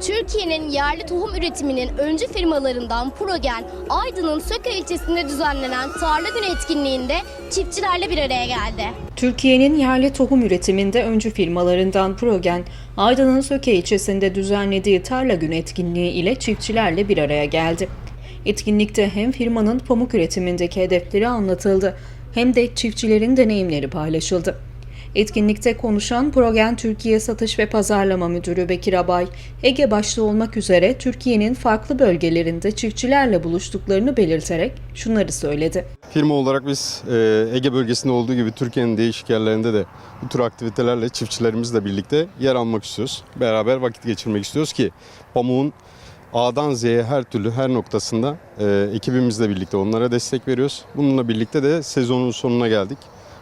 Türkiye'nin yerli tohum üretiminin öncü firmalarından Progen, Aydın'ın Söke ilçesinde düzenlenen Tarla Günü etkinliğinde çiftçilerle bir araya geldi. Türkiye'nin yerli tohum üretiminde öncü firmalarından Progen, Aydın'ın Söke ilçesinde düzenlediği Tarla Günü etkinliği ile çiftçilerle bir araya geldi. Etkinlikte hem firmanın pamuk üretimindeki hedefleri anlatıldı hem de çiftçilerin deneyimleri paylaşıldı. Etkinlikte konuşan Progen Türkiye Satış ve Pazarlama Müdürü Bekir Abay, Ege başta olmak üzere Türkiye'nin farklı bölgelerinde çiftçilerle buluştuklarını belirterek şunları söyledi. Firma olarak biz e, Ege bölgesinde olduğu gibi Türkiye'nin değişik yerlerinde de bu tür aktivitelerle çiftçilerimizle birlikte yer almak istiyoruz. Beraber vakit geçirmek istiyoruz ki pamuğun A'dan Z'ye her türlü her noktasında e, ekibimizle birlikte onlara destek veriyoruz. Bununla birlikte de sezonun sonuna geldik.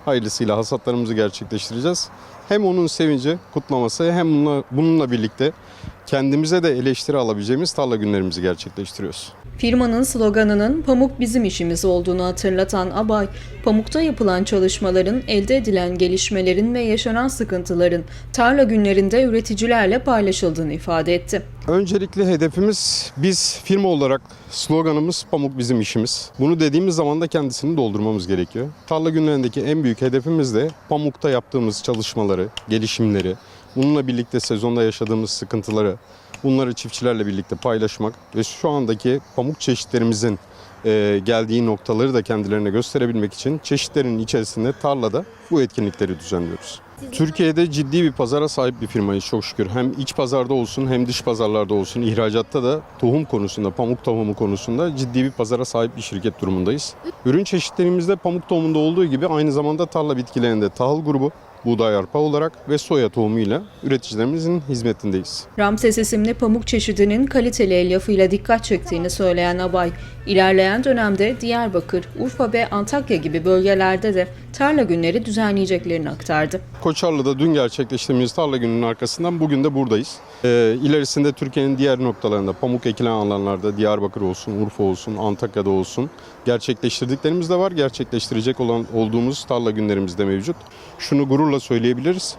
Hayırlısıyla hasatlarımızı gerçekleştireceğiz. Hem onun sevinci, kutlaması hem bununla, bununla birlikte kendimize de eleştiri alabileceğimiz tarla günlerimizi gerçekleştiriyoruz. Firmanın sloganının pamuk bizim işimiz olduğunu hatırlatan Abay, pamukta yapılan çalışmaların, elde edilen gelişmelerin ve yaşanan sıkıntıların tarla günlerinde üreticilerle paylaşıldığını ifade etti. Öncelikle hedefimiz biz firma olarak sloganımız pamuk bizim işimiz. Bunu dediğimiz zaman da kendisini doldurmamız gerekiyor. Tarla günlerindeki en büyük hedefimiz de pamukta yaptığımız çalışmaları, gelişimleri, bununla birlikte sezonda yaşadığımız sıkıntıları, bunları çiftçilerle birlikte paylaşmak ve şu andaki pamuk çeşitlerimizin e, geldiği noktaları da kendilerine gösterebilmek için çeşitlerin içerisinde tarlada bu etkinlikleri düzenliyoruz. Türkiye'de ciddi bir pazara sahip bir firmayız çok şükür. Hem iç pazarda olsun hem dış pazarlarda olsun ihracatta da tohum konusunda, pamuk tohumu konusunda ciddi bir pazara sahip bir şirket durumundayız. Ürün çeşitlerimizde pamuk tohumunda olduğu gibi aynı zamanda tarla bitkilerinde tahıl grubu, buğday arpa olarak ve soya tohumuyla üreticilerimizin hizmetindeyiz. Ramses isimli pamuk çeşidinin kaliteli elyafıyla dikkat çektiğini söyleyen Abay, ilerleyen dönemde Diyarbakır, Urfa ve Antakya gibi bölgelerde de tarla günleri düzenleyeceklerini aktardı. Koçarlı'da dün gerçekleştirdiğimiz tarla gününün arkasından bugün de buradayız. Ee, ilerisinde Türkiye'nin diğer noktalarında pamuk ekilen alanlarda Diyarbakır olsun, Urfa olsun, Antakya'da olsun gerçekleştirdiklerimiz de var. Gerçekleştirecek olan olduğumuz tarla günlerimiz de mevcut. Şunu gururla söyleyebiliriz.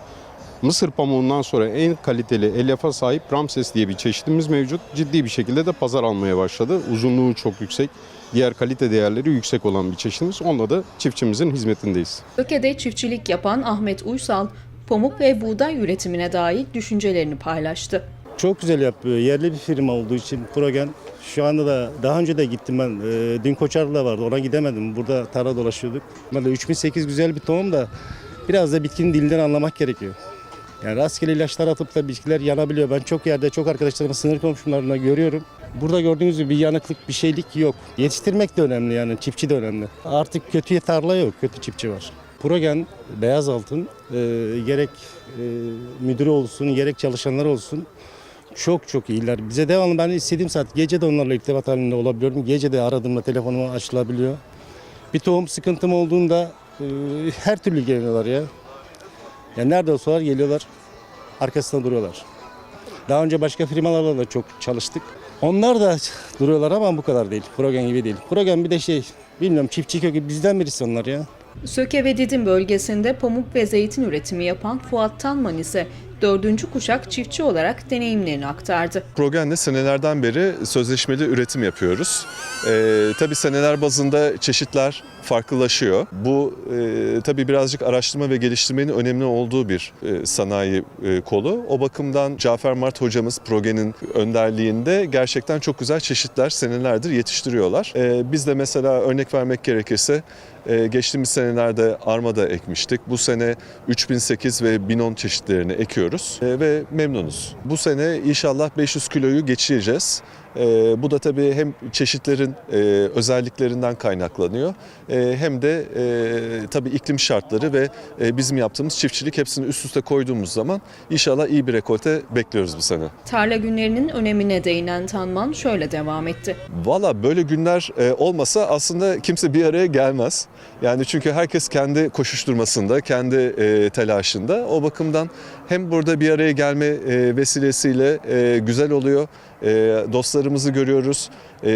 Mısır pamuğundan sonra en kaliteli elyafa sahip Ramses diye bir çeşitimiz mevcut. Ciddi bir şekilde de pazar almaya başladı. Uzunluğu çok yüksek, diğer kalite değerleri yüksek olan bir çeşitimiz. Onunla da çiftçimizin hizmetindeyiz. Öke'de çiftçilik yapan Ahmet Uysal, pamuk ve buğday üretimine dair düşüncelerini paylaştı. Çok güzel yapıyor. Yerli bir firma olduğu için Progen. Şu anda da daha önce de gittim ben. Ee, dün Koçarlı'da vardı. Ona gidemedim. Burada tarla dolaşıyorduk. Böyle 3008 güzel bir tohum da biraz da bitkinin dilinden anlamak gerekiyor. Yani rastgele ilaçlar atıp da bitkiler yanabiliyor. Ben çok yerde çok arkadaşlarımın sınır komşularına görüyorum. Burada gördüğünüz gibi bir yanıklık bir şeylik yok. Yetiştirmek de önemli yani çiftçi de önemli. Artık kötüye tarla yok, kötü çiftçi var. Progen Beyaz Altın e, gerek e, müdürü olsun gerek çalışanlar olsun çok çok iyiler. Bize devamlı ben istediğim saat gece de onlarla irtibat halinde olabiliyorum. Gece de aradığımda telefonuma açılabiliyor. Bir tohum sıkıntım olduğunda e, her türlü geliyorlar ya. Yani nerede olsalar geliyorlar. Arkasında duruyorlar. Daha önce başka firmalarla da çok çalıştık. Onlar da duruyorlar ama bu kadar değil. Progen gibi değil. Progen bir de şey bilmiyorum çiftçi kökü bizden birisi onlar ya. Söke ve Didim bölgesinde pamuk ve zeytin üretimi yapan Fuat Tanman ise dördüncü kuşak çiftçi olarak deneyimlerini aktardı. Progen'le senelerden beri sözleşmeli üretim yapıyoruz. Ee, tabii seneler bazında çeşitler farklılaşıyor. Bu e, tabii birazcık araştırma ve geliştirmenin önemli olduğu bir e, sanayi e, kolu. O bakımdan Cafer Mart hocamız Progen'in önderliğinde gerçekten çok güzel çeşitler senelerdir yetiştiriyorlar. Ee, biz de mesela örnek vermek gerekirse e, geçtiğimiz senelerde armada ekmiştik. Bu sene 3008 ve 1010 çeşitlerini ekiyoruz e, ve memnunuz. Bu sene inşallah 500 kiloyu geçireceğiz. E, bu da tabii hem çeşitlerin e, özelliklerinden kaynaklanıyor e, hem de e, tabii iklim şartları ve e, bizim yaptığımız çiftçilik hepsini üst üste koyduğumuz zaman inşallah iyi bir rekolte bekliyoruz bu sene. Tarla günlerinin önemine değinen Tanman şöyle devam etti. Valla böyle günler e, olmasa aslında kimse bir araya gelmez. Yani çünkü herkes kendi koşuşturmasında, kendi e, telaşında. O bakımdan hem burada bir araya gelme e, vesilesiyle e, güzel oluyor. E, dostlarımızı görüyoruz, e,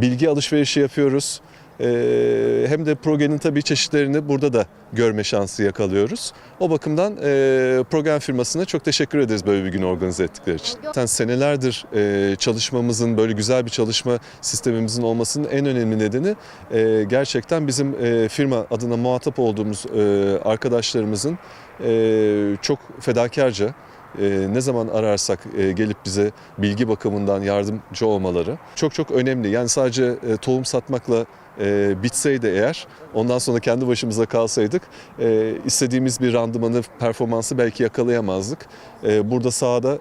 bilgi alışverişi yapıyoruz. Ee, hem de Progen'in tabii çeşitlerini burada da görme şansı yakalıyoruz. O bakımdan e, Progen firmasına çok teşekkür ederiz böyle bir gün organize ettikleri için. Zaten senelerdir e, çalışmamızın, böyle güzel bir çalışma sistemimizin olmasının en önemli nedeni e, gerçekten bizim firma adına muhatap olduğumuz arkadaşlarımızın çok fedakarca e, ne zaman ararsak e, gelip bize bilgi bakımından yardımcı olmaları çok çok önemli. Yani sadece e, tohum satmakla e, bitseydi eğer ondan sonra kendi başımıza kalsaydık istediğimiz bir randımanı, performansı belki yakalayamazdık. Burada sahada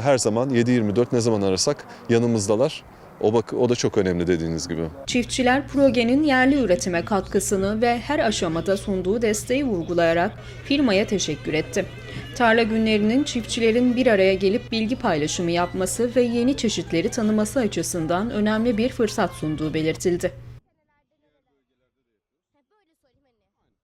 her zaman 7-24 ne zaman arasak yanımızdalar. O, bak, o da çok önemli dediğiniz gibi. Çiftçiler Progen'in yerli üretime katkısını ve her aşamada sunduğu desteği vurgulayarak firmaya teşekkür etti. Tarla günlerinin çiftçilerin bir araya gelip bilgi paylaşımı yapması ve yeni çeşitleri tanıması açısından önemli bir fırsat sunduğu belirtildi.